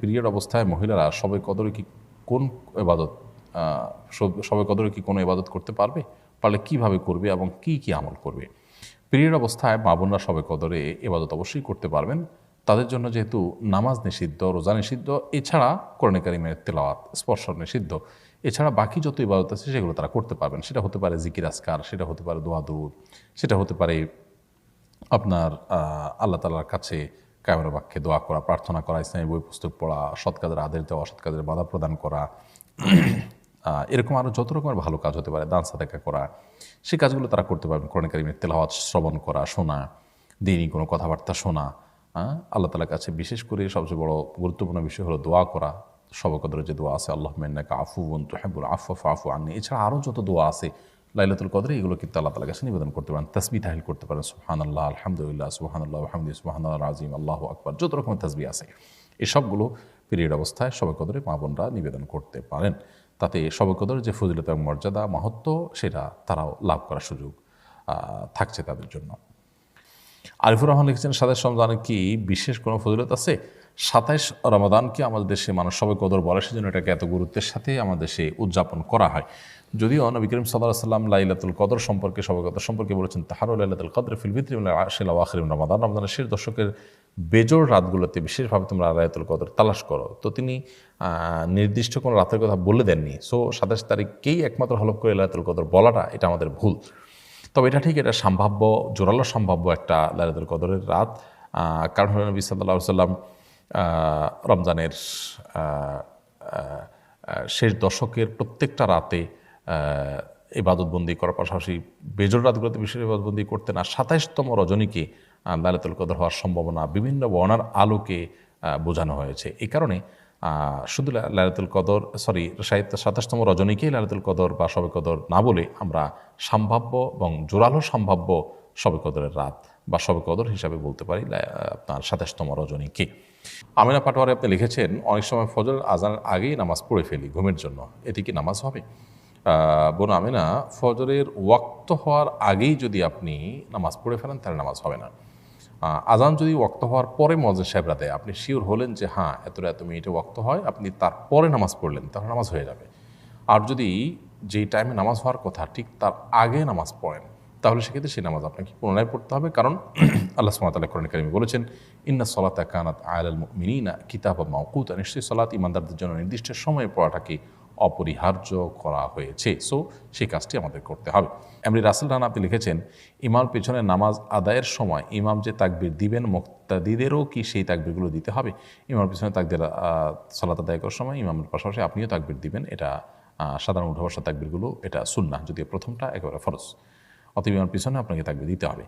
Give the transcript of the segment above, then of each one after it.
Period অবস্থায় মহিলারা সবে কদরে কি কোন এবাদত সবে কদরে কি কোনো এবাদত করতে পারবে? পারলে কীভাবে করবে এবং কি কি আমল করবে? পিরিয়ড অবস্থায় মা বোনরা সবে কদরে এবাদত অবশ্যই করতে পারবেন। তাদের জন্য যেহেতু নামাজ নিষিদ্ধ, রোজা নিষিদ্ধ, এছাড়া করণে কারিমের তেলাওয়াত, স্পর্শ নিষিদ্ধ, এছাড়া বাকি যত ইবাদত আছে সেগুলো তারা করতে পারবেন। সেটা হতে পারে জিকির আসকার সেটা হতে পারে দোয়া সেটা হতে পারে আপনার আল্লাহ তালার কাছে কায়মের বাক্যে দোয়া করা, প্রার্থনা করা, ইসলামী বই পুস্তক পড়া, সৎ কাজের দেওয়া অসৎ কাজের বাধা প্রদান করা এরকম আরও যত রকমের ভালো কাজ হতে পারে, দান সাদাকা করা, সেই কাজগুলো তারা করতে পারবেন। কোরআন কারিমের তেলাওয়াত, শ্রবণ করা, শোনা, দিনই কোনো কথাবার্তা শোনা আল্লাহ তালার কাছে বিশেষ করে সবচেয়ে বড় গুরুত্বপূর্ণ বিষয় হলো দোয়া করা সবকদরের যে দোয়া আছে আল্লাহ মেন্নাকা আফু বন তুহাবুল আফু আফু আননি, এছাড়া আরও যত দোয়া আছে লাইলাতুল কদরে এগুলো কিন্তু আল্লাহ তালার কাছে নিবেদন করতে পারেন তসবি তাহিল করতে পারেন। সুহান আল্লাহ আলহামদুলিল্লাহ সুহান আল্লাহ আহমদি সুহান আল্লাহ আজিম আল্লাহ আকবর। যত রকমের তসবি আছে, এই সবগুলো পিরিয়ড অবস্থায় সবে কদরে মা বোনরা নিবেদন করতে পারেন। তাতে সবে কদরের যে ফজিলত এবং মর্যাদা মাহাত্ম সেটা তারাও লাভ করার সুযোগ থাকছে তাদের জন্য। আরিফুর রহমান লিখেছেন সাতাশ রমজানের কি বিশেষ কোনো ফজিলত আছে? সাতাইশ রমাদানকে আমাদের দেশে মানুষ সবাই কদর বলে, সেজন্য এটাকে এত গুরুত্বের সাথে আমাদের দেশে উদযাপন করা হয়। যদিও নবী করিম সাল্লাহ সাল্লাম লাইলাতুল কদর সম্পর্কে কদর সম্পর্কে বলেছেন তাহারও লাইলাতুল কদর ফিল ভিত্রি আশিলা আখরিম রমাদান। রমাদানের শেষ দশকের বেজোর রাতগুলোতে বিশেষভাবে তোমরা লাইলাতুল কদর তালাশ করো। তো তিনি নির্দিষ্ট কোনো রাতের কথা বলে দেননি। সো, সাতাশ তারিখকেই একমাত্র হলফ করে লাইলাতুল কদর বলাটা এটা আমাদের ভুল। তবে এটা ঠিক, এটা সম্ভাব্য, জোরালো সম্ভাব্য একটা লাইলাতুল কদরের রাত। কারণ হলো নবী সাল্লাহ সাল্লাম রমজানের শেষ দশকের প্রত্যেকটা রাতে ইবাদতবন্দি করার পাশাপাশি বেজর রাতগুলোতে বিশেষ ইবাদতবন্দি করতেন আর সাতাইশতম রজনীকে আহ, কদর হওয়ার সম্ভাবনা বিভিন্ন বর্ণার আলোকে বোঝানো হয়েছে। এই কারণে শুধু লা- লাইলাতুল কদর সরি সাহিত্য সাতাশতম রজনীকেই লাইলাতুল কদর বা শবে কদর না বলে আমরা সম্ভাব্য এবং জোরালো সম্ভাব্য শবে কদরের রাত বা শবে কদর হিসাবে বলতে পারি আপনার সাতাশতম রজনীকে। আমিনা পাটোয়ারে আপনি লিখেছেন অনেক সময় ফজর আজানের আগেই নামাজ পড়ে ফেলি ঘুমের জন্য। এটি কি নামাজ হবে? বোন আমিনা, ফজরের ওয়াক্ত হওয়ার আগেই যদি আপনি নামাজ পড়ে ফেলেন, তাহলে নামাজ হবে না। আজান যদি ওয়াক্ত হওয়ার পরে মজা সাহেবরা দেয়, আপনি শিওর হলেন যে হ্যাঁ এতটা এত মিনিটে ওয়াক্ত হয়, আপনি তারপরে নামাজ পড়লেন, তাহলে নামাজ হয়ে যাবে। আর যদি যেই টাইমে নামাজ হওয়ার কথা, ঠিক তার আগে নামাজ পড়েন, তাহলে সেক্ষেত্রে সেই নামাজ আপনাকে পুনরায় পড়তে হবে। কারণ আল্লাহ সুমাতাল্লাহ কোরআন কারিমে বলেছেন, ইন্না সলাতা কানাত আয়াল মিনিনা কিতাব মাউকুত নিশ্চয়ই সলাত ইমানদারদের জন্য নির্দিষ্ট সময়ে পড়াটাকে অপরিহার্য করা হয়েছে। সো সেই কাজটি আমাদের করতে হবে। এমনি রাসেল রানা আপনি লিখেছেন ইমাম পেছনে নামাজ আদায়ের সময় ইমাম যে তাকবির দিবেন, মুক্তাদিদেরও কি সেই তাকবিরগুলো দিতে হবে? ইমামের পেছনে তাকবির সালাত আদায় করার সময় ইমামের পাশাপাশি আপনিও তাকবির দিবেন। এটা সাধারণ উঠা বসা তাকবিরগুলো, এটা সুন্না যদিও প্রথমটা একেবারে ফরজ। অতএব ইমামের পিছনে আপনাকে তাকবির দিতে হবে।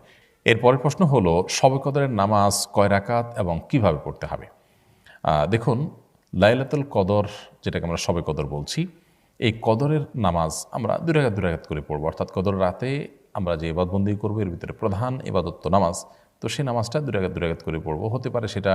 এরপরের প্রশ্ন হলো শবে কদরের নামাজ কয় রাকাত এবং কীভাবে পড়তে হবে? দেখুন লাইলাতুল কদর, যেটাকে আমরা সবে কদর বলছি, এই কদরের নামাজ আমরা দুরাঘাত দুরাঘাত করে পড়ব। অর্থাৎ কদর রাতে আমরা যে এবাদবন্দি করব, এর ভিতরে প্রধান এবাদত নামাজ। তো সেই নামাজটা দুরাঘাত দুরাঘাত করে পড়ব। হতে পারে সেটা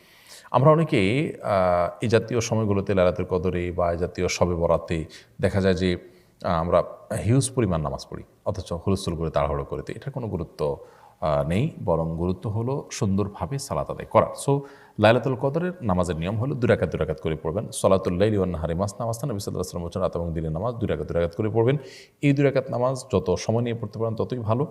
আমরা অনেকে এই জাতীয় সময়গুলোতে লালাতের কদরে বা এই জাতীয় সবে বরাতে দেখা যায় যে আমরা হিউজ পরিমাণ নামাজ পড়ি, অথচ হুলস্থুল করে তাড়াহুড়ো করে দিই। এটার কোনো গুরুত্ব নেই, বরং গুরুত্ব হলো সুন্দরভাবে সালাত আদায় করা। সো লাইলাতুল কদরের নামাজের নিয়ম হলো দুরাকাত দুরাকাত করে পড়বেন সলাতুল্লাইলি ওয়ান নাহারি মাস নামাজ নবী সাল্লাহ আসলাম বলছেন রাত এবং দিনের নামাজ দুরাকাত দুরাকাত করে পড়বেন। এই দুরাকাত নামাজ যত সময় নিয়ে পড়তে পারেন ততই ভালো।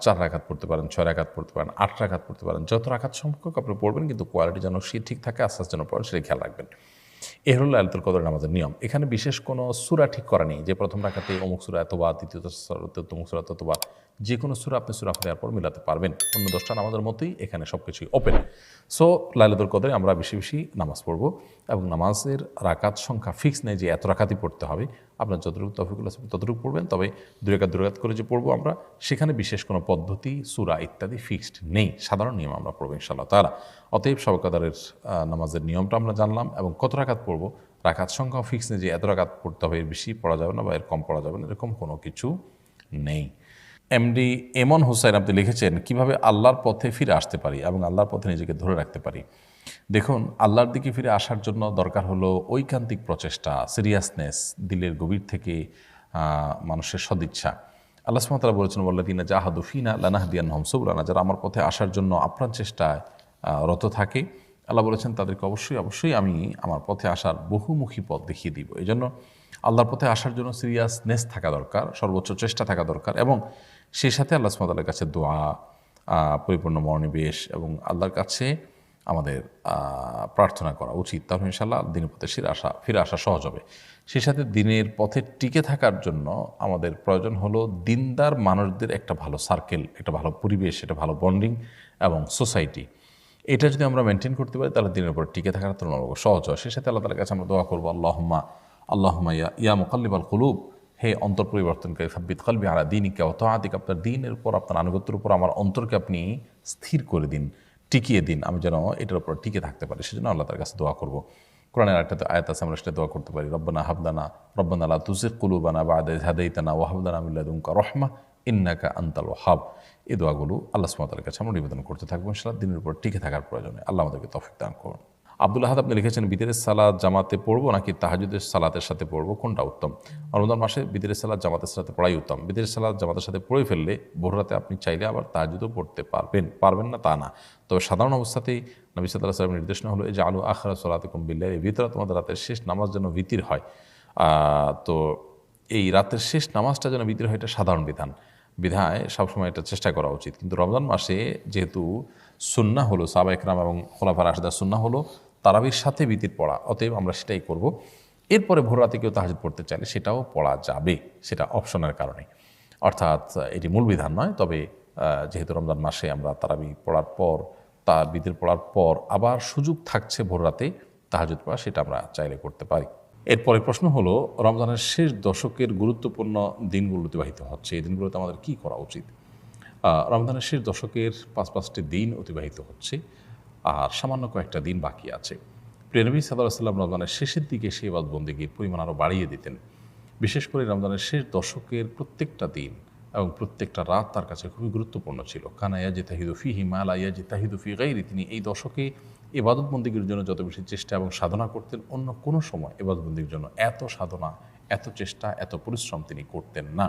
চার রাখাত পড়তে পারেন, ছয় রাখাত পড়তে পারেন, আট রাখাত পড়তে পারেন। যত রাখাত সম্পর্ক আপনি পড়বেন, কিন্তু কোয়ালিটি যেন সে ঠিক থাকে, আস্তে আস্তে যেন পড়েন সেটা খেয়াল রাখবেন। এ হলো আলতুল কদর আমাদের নিয়ম। এখানে বিশেষ কোনো সুরা ঠিক করা নেই। যে প্রথম রাখাতে অমুক সুরা এতবার দ্বিতীয় অমুক সুরা ততবার যে কোনো সুরা আপনি সুরা দেওয়ার পর মিলাতে পারবেন। অন্য দশটা নামাজের মতোই এখানে সব কিছুই ওপেন সো লাইলাতুল কদরে আমরা বেশি বেশি নামাজ পড়ব এবং নামাজের রাকাত সংখ্যা ফিক্স নেই যে এত রাকাতই পড়তে হবে। আপনার যতটুকু তফিকুল আছে ততটুকু পড়বেন, তবে দুই রাকাত, দুই করে যে পড়ব আমরা, সেখানে বিশেষ কোনো পদ্ধতি, সুরা ইত্যাদি ফিক্সড নেই। সাধারণ নিয়ম আমরা পড়ব ইনশাল্লাহ তারা অতএব সবকাদারের নামাজের নিয়মটা আমরা জানলাম এবং কত রাকাত পড়ব? রাকাত সংখ্যাও ফিক্স নেই যে এত রাকাত পড়তে হবে, এর বেশি পড়া যাবে না বা এর কম পড়া যাবে না, এরকম কোনো কিছু নেই। এমডি এমন হুসাইন আপনি লিখেছেন, কীভাবে আল্লাহর পথে ফিরে আসতে পারি এবং আল্লাহর পথে নিজেকে ধরে রাখতে পারি? দেখুন, আল্লাহর দিকে ফিরে আসার জন্য দরকার হলো ঐকান্তিক প্রচেষ্টা সিরিয়াসনেস দিলের গভীর থেকে মানুষের সদিচ্ছা। আল্লাহ সুমতালা বলেছেন বল্লাদিনা জাহাদুফিনা লানাহদিয়ান হমসুবলানা যারা আমার পথে আসার জন্য আপ্রাণ চেষ্টায় রত থাকে, আল্লাহ বলেছেন, তাদেরকে অবশ্যই অবশ্যই আমি আমার পথে আসার বহুমুখী পথ দেখিয়ে দিব। এই জন্য আল্লাহর পথে আসার জন্য সিরিয়াসনেস থাকা দরকার, সর্বোচ্চ চেষ্টা থাকা দরকার এবং সেই সাথে আল্লাহ সুমতালের কাছে দোয়া পরিপূর্ণ মনোনিবেশ এবং আল্লাহর কাছে আমাদের প্রার্থনা করা উচিত। তাহলে ইনশাল্লাহ দিনের পথে ফিরে আসা ফিরে আসা সহজ হবে। সেই সাথে দিনের পথে টিকে থাকার জন্য আমাদের প্রয়োজন হলো দিনদার মানুষদের একটা ভালো সার্কেল একটা ভালো পরিবেশ, একটা ভালো বন্ডিং এবং সোসাইটি এটা যদি আমরা মেনটেন করতে পারি, তাহলে দিনের উপর টিকে থাকার তুলনামূলক সহজ হয়। সেই সাথে আল্লাহ তালার কাছে আমরা দোয়া করব, আল্লাহম্মা আল্লাহম্মা ইয়া ইয়া মুকাল্লিবাল কুলুব হে অন্তর পরিবর্তনকারী সাব্বিত কলবি আলা দিনকে অত আদিক আপনার দিনের উপর, আপনার আনুগত্যের উপর, আমার অন্তরকে আপনি স্থির করে দিন, টিকিয়ে দিন, আমি যেন এটার উপর টিকে থাকতে পারি, সেজন্য আল্লাহ তার কাছে দোয়া করব। কোরআনের একটা আয়াত আছে, আমরা সেটা দোয়া করতে পারি, রব্বানা হাবদানা রব্বানা আলা তুজির কুলুবানা বা আদে হাদাইতানা ওয়াহাবদানা মিল্লাদুমকা রহমা, ইন্নাকা আন্তাল ওয়াহাব এই দোয়াগুলো আল্লাহ সুমাতার কাছে আমরা নিবেদন করতে থাকব সারা দিনের উপর টিকে থাকার প্রয়োজনে আল্লাহ আমাদেরকে তফিক দান করুন। আব্দুল আহাদ, আপনি লিখেছেন, বিদেরের সালাদ জামাতে পড়ব নাকি তাহাজুদের সালাতের সাথে পড়ব? কোনটা উত্তম? রমজান মাসে বিদেরের সালাদ জামাতের সাথে পড়াই উত্তম। বিদেরের সালাদ জামাতের সাথে পড়ে ফেললে ভোররাতে আপনি চাইলে আবার তাহাজুদও পড়তে পারবেন পারবেন না তা না। তবে সাধারণ অবস্থাতেই নবী সাল্লাহ সাল্লামের নির্দেশনা হলো এই যে আলু আখরা সলাতে কুম্বিল্লা এই ভিতরে তোমাদের রাতের শেষ নামাজ যেন ভিতির হয়। তো এই রাতের শেষ নামাজটা যেন ভিতির হয়, এটা সাধারণ বিধান। বিধায় সবসময় এটা চেষ্টা করা উচিত। কিন্তু রমজান মাসে যেহেতু সুন্না হলো সাবা একরাম এবং খোলাফার আশদার সুন্না হলো তারাবির সাথে বিতির পড়া, অতএব আমরা সেটাই করব। এরপরে ভোর রাতে কেউ তাহাজ পড়তে চাইলে সেটাও পড়া যাবে, সেটা অপশনের কারণে। অর্থাৎ এটি মূল বিধান নয়, তবে যেহেতু রমজান মাসে আমরা তারাবি পড়ার পর, তা বিতির পড়ার পর আবার সুযোগ থাকছে ভোর রাতে তাহাজুদ পড়া, সেটা আমরা চাইলে করতে পারি। এরপরে প্রশ্ন হলো, রমজানের শেষ দশকের গুরুত্বপূর্ণ দিনগুলো অতিবাহিত হচ্ছে, এই দিনগুলোতে আমাদের কি করা উচিত? রমজানের শেষ দশকের পাঁচ পাঁচটি দিন অতিবাহিত হচ্ছে আর সামান্য কয়েকটা দিন বাকি আছে। প্রিয়নবী সাল্লাহ সাল্লাম রমজানের শেষের দিকে সেই বন্দিগির পরিমাণ আরও বাড়িয়ে দিতেন। বিশেষ করে রমজানের শেষ দশকের প্রত্যেকটা দিন এবং প্রত্যেকটা রাত তার কাছে খুবই গুরুত্বপূর্ণ ছিল। কানা ইয়াজি তাহিদু ফি হিমালা ইয়াজি তাহিদু ফি গাইরি তিনি এই দশকে এবাদতবন্দিগির জন্য যত বেশি চেষ্টা এবং সাধনা করতেন, অন্য কোনো সময় এবাদতবন্দির জন্য এত সাধনা, এত চেষ্টা, এত পরিশ্রম তিনি করতেন না।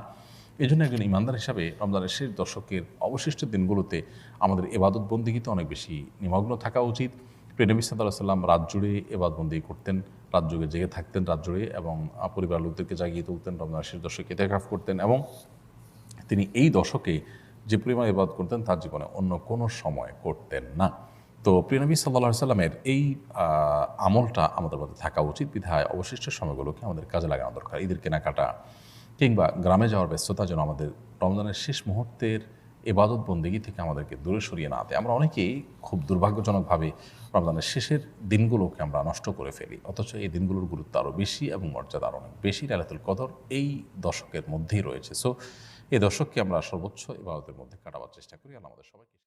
এই জন্য একজন ইমানদার হিসাবে রমজানের শেষ দশকের অবশিষ্ট দিনগুলোতে আমাদের এবাদত বন্দিগিতে অনেক বেশি নিমগ্ন থাকা উচিত। প্রেনবী সাল্লাহ সাল্লাম রাত জুড়ে এবাদবন্দি করতেন, রাত যুগে জেগে থাকতেন রাত জুড়ে এবং পরিবার লোকদেরকে জাগিয়ে তুলতেন, রমজানের শেষ দশকে ইতেকাফ করতেন এবং তিনি এই দশকে যে পরিমাণ এবাদ করতেন তার জীবনে অন্য কোনো সময় করতেন না। তো প্রিয়নবী সাল্লাহ সাল্লামের এই আমলটা আমাদের মধ্যে থাকা উচিত। বিধায় অবশিষ্ট সময়গুলোকে আমাদের কাজে লাগানো দরকার। ঈদের কেনাকাটা কিংবা গ্রামে যাওয়ার ব্যস্ততা যেন আমাদের রমজানের শেষ মুহূর্তের এবাদত বন্দিগি থেকে আমাদেরকে দূরে সরিয়ে না দেয়। আমরা অনেকেই খুব দুর্ভাগ্যজনকভাবে রমজানের শেষের দিনগুলোকে আমরা নষ্ট করে ফেলি। অথচ এই দিনগুলোর গুরুত্ব আরও বেশি এবং মর্যাদা আরও অনেক বেশি লালাতুল কদর এই দশকের মধ্যেই রয়েছে। সো এই দশককে আমরা সর্বোচ্চ ইবাদতের মধ্যে কাটাবার চেষ্টা করি। আর আমাদের সবাইকে